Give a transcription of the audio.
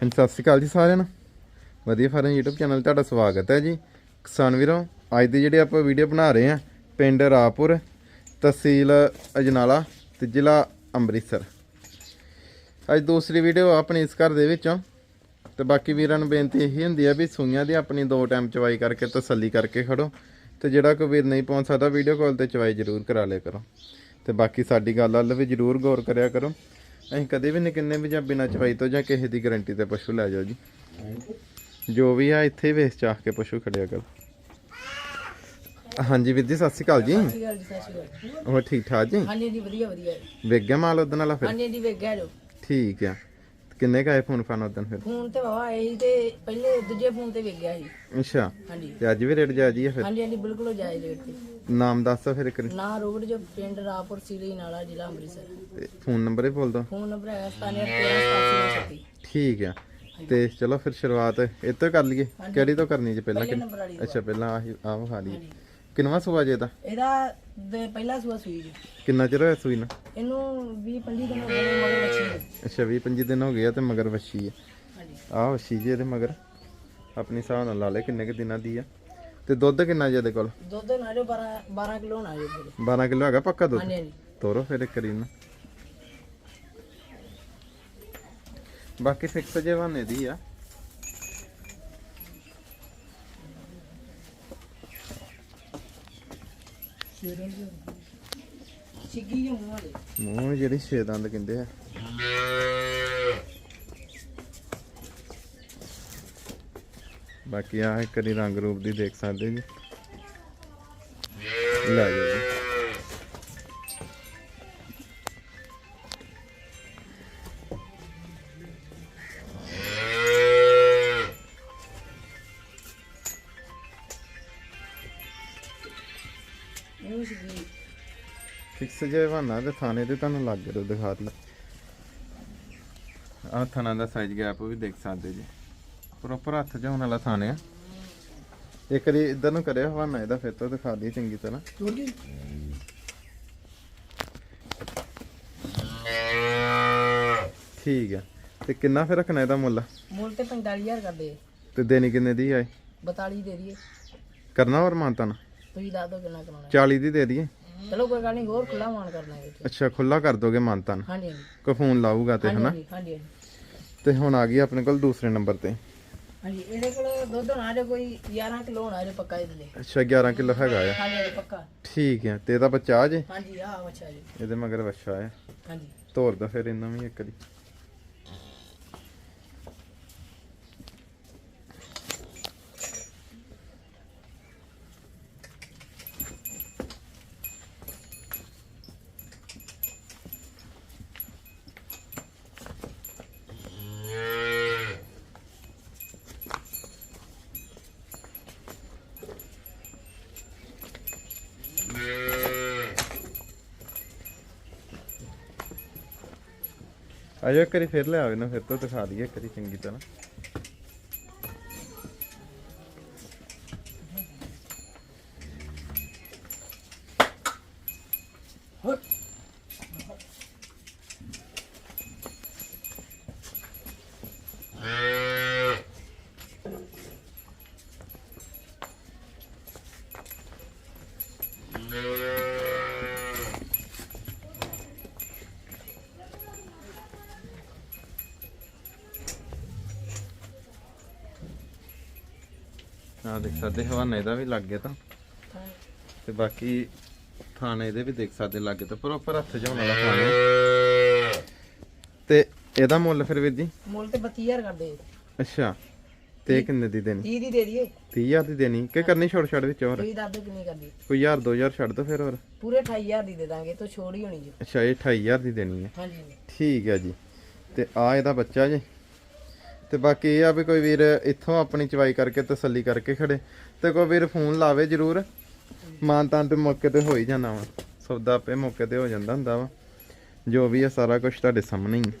ਹਾਂਜੀ, ਸਤਿ ਸ਼੍ਰੀ ਅਕਾਲ ਜੀ ਸਾਰਿਆਂ ਨੂੰ। ਵਧੀਆ ਫਾਰਮ YouTube ਚੈਨਲ ਤੁਹਾਡਾ ਸਵਾਗਤ ਹੈ ਜੀ। ਕਿਸਾਨ ਵੀਰੋ, ਅੱਜ ਦੀ ਜਿਹੜੀ ਆਪਾਂ ਵੀਡੀਓ ਬਣਾ ਰਹੇ ਹਾਂ, ਪਿੰਡ ਰਾਪੁਰ ਤਹਿਸੀਲ ਅਜਨਾਲਾ ਤੇ ਜ਼ਿਲ੍ਹਾ ਅੰਮ੍ਰਿਤਸਰ। ਅੱਜ ਦੂਸਰੀ ਵੀਡੀਓ ਆਪਣੀ ਇਸ ਘਰ ਦੇ ਵਿੱਚੋਂ। ਤੇ ਬਾਕੀ ਵੀਰਾਂ ਨੂੰ ਬੇਨਤੀ ਇਹੀ ਹੁੰਦੀ ਹੈ ਵੀ ਸੂਈਆਂ ਦੀ ਆਪਣੀ ਦੋ ਟਾਈਮ ਚਵਾਈ ਕਰਕੇ ਤਸੱਲੀ ਕਰਕੇ ਖੜੋ। ਤੇ ਜਿਹੜਾ ਕੋਈ ਵੀਰ ਨਹੀਂ ਪਹੁੰਚ ਸਕਦਾ ਵੀਡੀਓ ਕਾਲ ਤੇ ਚਵਾਈ ਜ਼ਰੂਰ ਕਰਾ ਲਿਆ ਕਰੋ। ਤੇ ਬਾਕੀ ਸਾਡੀ ਗੱਲ ਵੱਲ ਵੀ ਜ਼ਰੂਰ ਗੌਰ ਕਰਿਆ ਕਰੋ। ਅਸੀਂ ਕਦੇ ਵੀ ਨਹੀਂ ਕਿੰਨੇ ਵੀ ਜਾਂ ਬਿਨਾਂ ਚਵਾਈ ਤੋਂ ਜਾਂ ਕਿਸੇ ਦੀ ਗਾਰੰਟੀ ਤੇ ਪਸ਼ੂ ਲੈ ਜਾਓ ਜੀ। ਜੋ ਵੀ ਆ ਇੱਥੇ ਵੇਚ ਚਾਹ ਕੇ ਪਸ਼ੂ ਖੜਿਆ ਕਰੋ। ਹਾਂਜੀ ਵੀਰ ਜੀ ਸਤਿ ਸ਼੍ਰੀ ਅਕਾਲ ਜੀ। ਸਤਿ ਸ਼੍ਰੀ ਅਕਾਲ ਜੀ ਸਤਿ ਸ਼੍ਰੀ ਅਕਾਲ ਹੋਰ ਠੀਕ ਠਾਕ ਜੀ? ਹਾਂਜੀ ਜੀ ਵਧੀਆ ਵਧੀਆ। ਵੇਖ ਗਿਆ ਮਾਲ ਉਦਣ ਵਾਲਾ ਫਿਰ? ਹਾਂਜੀ ਜੀ ਵੇਖ ਗਿਆ ਜੋ। ਠੀਕ ਆ। ਕਿੰਨੇ ਕਾਏ ਫੋਨ ਫਾਨ ਉਦਣ ਫਿਰ? ਫੋਨ ਤੇ ਆਏ ਸੀ ਤੇ ਪਹਿਲੇ ਦੂਜੇ ਫੋਨ ਤੇ ਵੇਖ ਗਿਆ ਸੀ। ਅੱਛਾ। ਹਾਂਜੀ। ਤੇ ਅੱਜ ਵੀ ਰੇਟ ਜਾ ਜੀ ਆ ਫਿਰ? ਹਾਂਜੀ ਹਾਂਜੀ ਬਿਲਕੁਲ ਉਹ ਜਾਇਜ਼ ਰੇਟ ਤੇ। ਨਾਮ ਦੱਸ ਫਿਰ ਇੱਕ। ਨਾ ਰੋਡ ਜੋ ਪਿੰਡ ਰਾਪੁਰ ਸਿਰੀ ਨਾਲਾ ਜ਼ਿਲ੍ਹਾ ਅੰਮ੍ਰਿਤਸਰ। ਤੇ ਫੋਨ ਨੰਬਰ ਹੀ ਬੋਲ ਦੋ। ਫੋਨ ਨੰਬਰ ਹੈ 9713 ਠੀਕ ਆ। ਤੇ ਚਲੋ ਫਿਰ ਸ਼ੁਰੂਆਤ ਇਹ ਤੋਂ ਕਰ ਲਈਏ। ਕਿਹੜੀ ਤੋਂ ਕਰਨੀ ਜੀ ਪਹਿਲਾਂ ਪਹਿਲੇ ਕਿਹੜੀ? ਨੰਬਰ ਵਾਲੀ ਤੋਂ। ਅੱਛਾ ਪਹਿਲਾਂ ਆਹ ਆਹ ਵਿਖਾ ਲਈਏ। ਕਿੰਨਵਾ ਸੁਆ ਜੇ ਦਾ ਇਹਦਾ ਦੇ ਪਹਿਲਾ ਸੂਆ ਸੂਈ ਜੀ। ਕਿੰਨਾ ਚਿਰ ਹੋਇਆ ਸੂਈ ਨੂੰ? ਇਹਨੂੰ 20 25 ਦਿਨ ਹੋ ਗਏ ਮਗਰ ਨੂੰ। ਅੱਛਾ 20 25 ਦਿਨ ਹੋ ਗਏ ਆ ਤੇ ਮਗਰ ਵੱਛੀ ਹੈ ਹਾਂਜੀ। ਆਹ ਵੱਛੀ ਜੀ ਇਹਦੇ ਮਗਰ। ਆਪਣੀ ਹਿਸਾਬ ਨਾਲ ਲਾ ਲੈ ਕਿੰਨੇ ਕੁ ਦਿਨਾਂ ਦੀ ਆ। ਤੇ ਦੁੱਧ ਕਿੰਨਾ ਜੀ ਇਹਦੇ ਕੋਲ? ਦੁੱਧ ਨਾ ਜੋ 12 12 ਕਿਲੋ ਨਾ ਜੋ ਵੀਰੇ। 12 ਕਿਲੋ ਹੈਗਾ ਪੱਕਾ ਦੁੱਧ? ਹਾਂਜੀ ਹਾਂਜੀ। ਤੋਰੋ ਫਿਰ ਇੱਕ ਕਰੀ ਨਾ ਬਾਕੀ ਫਿਕਸ ਜੇ ਬਹਾਨੇ ਦੀ ਆ। ਛਿੱਗੀ ਜੋ ਮੂੰਹ ਵਾਲੇ ਮੂੰਹ ਜਿਹੜੀ ਛੇ ਦੰਦ ਕਹਿੰਦੇ ਆ। ਬਾਕੀ ਆ ਇੱਕ ਵਾਰੀ ਰੰਗ ਰੂਪ ਦੀ ਦੇਖ ਸਕਦੇ ਜੀ। ਲੈ ਜੀ ਫਿਕਸ ਜੇ ਬਹਾਨਾ ਤੇ ਥਾਣੇ ਤੇ ਤੁਹਾਨੂੰ ਲੱਗ ਰਿਹਾ ਦਿਖਾ ਦਿਓ ਆਹ ਥਾਣਾ ਦਾ ਸਾਈਜ਼ ਗੈਪ ਵੀ ਦੇਖ ਸਕਦੇ ਜੀ। ਪ੍ਰੋਪਰ ਹੱਥ ਜਾਉਣ ਵਾਲਾ ਥਾਣੇ ਆ। ਇੱਕ ਵਾਰੀ ਇਧਰ ਨੂੰ ਕਰਿਆ ਹਵਾਨਾ ਇਹਦਾ ਫਿਰ ਤੋਂ ਦਿਖਾ ਦਈਏ ਚੰਗੀ ਤਰ੍ਹਾਂ। ਠੀਕ ਆ। ਤੇ ਕਿੰਨਾ ਫਿਰ ਰੱਖਣਾ ਇਹਦਾ ਮੁੱਲ? ਮੁੱਲ ਤੇ 45000 ਕਰਦੇ। ਤੇ ਦੇਣੀ ਕਿੰਨੇ ਦੀ ਆਏ? 42 ਦੇ ਦਈਏ ਕਰਨਾ ਹੋਰ ਮਾਨਤਾ ਨਾ ਤੁਸੀਂ ਦੱਸ ਦਿਓ ਕਿੰਨਾ ਕਰਾਉਣਾ 40 ਦੀ ਦੇ ਦਈਏ। ਚਲੋ ਕੋਈ ਗੱਲ ਨਹੀਂ ਹੋਰ ਖੁੱਲਾ ਮਾਨ ਕਰਨਾ ਹੈ ਵਿੱਚ। ਅੱਛਾ ਖੁੱਲਾ ਕਰ ਦੋਗੇ ਮਾਨਤਾ ਨਾ ਹਾਂਜੀ ਹਾਂਜੀ। ਕੋ ਫੋਨ ਲਾਊਗਾ ਤੇ ਹਨਾ? ਹਾਂਜੀ ਹਾਂਜੀ ਹਾਂਜੀ। ਤੇ ਹੁਣ ਆ ਗਈ ਆਪਣੇ ਕੋਲ ਦੂਸਰੇ ਨੰਬਰ ਤੇ। ਹਾਂਜੀ ਇਹਦੇ ਕੋਲ ਦੁੱਧ ਹੋਣਾ ਜੇ ਕੋਈ 11 ਕਿਲੋ ਹੋਣਾ ਜੇ ਪੱਕਾ ਇਹਦੇ ਲਈ। ਅੱਛਾ 11 ਕਿਲੋ ਹੈਗਾ ਆ। ਹਾਂਜੀ ਹਾਂਜੀ ਪੱਕਾ। ਠੀਕ ਹੈ ਤੇ ਇਹਦਾ ਬੱਚਾ ਆ ਜੇ? ਹਾਂਜੀ ਆਹ ਅੱਛਾ ਜੀ। ਇਹਦੇ ਮਗਰ ਵੱਛਾ ਆ। ਹਾਂਜੀ। ਤੋਰ ਦਾ ਫਿਰ ਇਹਨਾਂ ਵੀ ਇੱਕ ਦੀ ਆਜੋ ਇੱਕ ਵਾਰੀ ਫਿਰ ਲੈ ਆਵੇ ਨਾ ਫਿਰ ਤੋਂ ਦਿਖਾ ਦਈਏ ਇੱਕ ਵਾਰੀ ਚੰਗੀ ਤਰ੍ਹਾਂ। ਹੁੱਟ ਆ ਦੇਖ ਸਕਦੇ ਹਵਾਨਾ ਇਹਦਾ ਵੀ ਲੱਗ ਗਿਆ ਤਾਂ। ਤੇ ਬਾਕੀ ਥਾਣੇ ਇਹਦੇ ਵੀ ਦੇਖ ਸਕਦੇ ਲੱਗੇ ਤਾਂ ਪ੍ਰੋਪਰ ਹੱਥ ਜਾਉਣ ਵਾਲਾ ਥਾਣੇ। ਤੇ ਇਹਦਾ ਮੁੱਲ ਫਿਰ ਵੀਰ ਜੀ? ਮੁੱਲ ਤੇ 32000 ਕਰਦੇ ਅੱਛਾ ਤੇ ਕਿੰਨੇ ਦੀ ਦੇਣੀ? 30 ਦੀ ਦੇ ਦਈਏ। 30000 ਦੀ ਦੇਣੀ ਕਿ ਕਰਨੀ ਛੋੜ ਛੜ ਵਿੱਚ ਹੋਰ? ਤੁਸੀਂ ਦੱਸ ਦਿਓ ਕਿੰਨੀ ਕਰਦੀ। ਕੋਈ 1000 2000 ਛੱਡ ਦੋ ਫਿਰ ਹੋਰ। ਪੂਰੇ 28000 ਦੀ ਦੇ ਦਾਂਗੇ ਤੋਂ ਛੋੜ ਹੀ ਹੋਣੀ ਜੀ। ਅੱਛਾ ਇਹ 28000 ਦੀ ਦੇਣੀ ਹੈ। ਹਾਂਜੀ। ਠੀਕ ਹੈ ਜੀ। ਤੇ ਆ ਇਹਦਾ ਬੱਚਾ ਜੀ? ਤੇ ਬਾਕੀ ਇਹ ਆ ਵੀ ਕੋਈ ਵੀਰ ਇੱਥੋਂ ਆਪਣੀ ਚਵਾਈ ਕਰਕੇ ਤਸੱਲੀ ਕਰਕੇ ਖੜੇ। ਤੇ ਕੋਈ ਵੀਰ ਫੋਨ ਲਾਵੇ ਜਰੂਰ। ਮਾਨਤਾਨ ਤੇ ਮੌਕੇ ਤੇ ਹੋ ਹੀ ਜਾਂਦਾ ਵਾ। ਸੌਦਾ ਆਪੇ ਮੌਕੇ ਤੇ ਹੋ ਜਾਂਦਾ ਹੁੰਦਾ ਵਾ। ਜੋ ਵੀ ਆ ਸਾਰਾ ਕੁਝ ਤੁਹਾਡੇ ਸਾਹਮਣੇ ਹੀ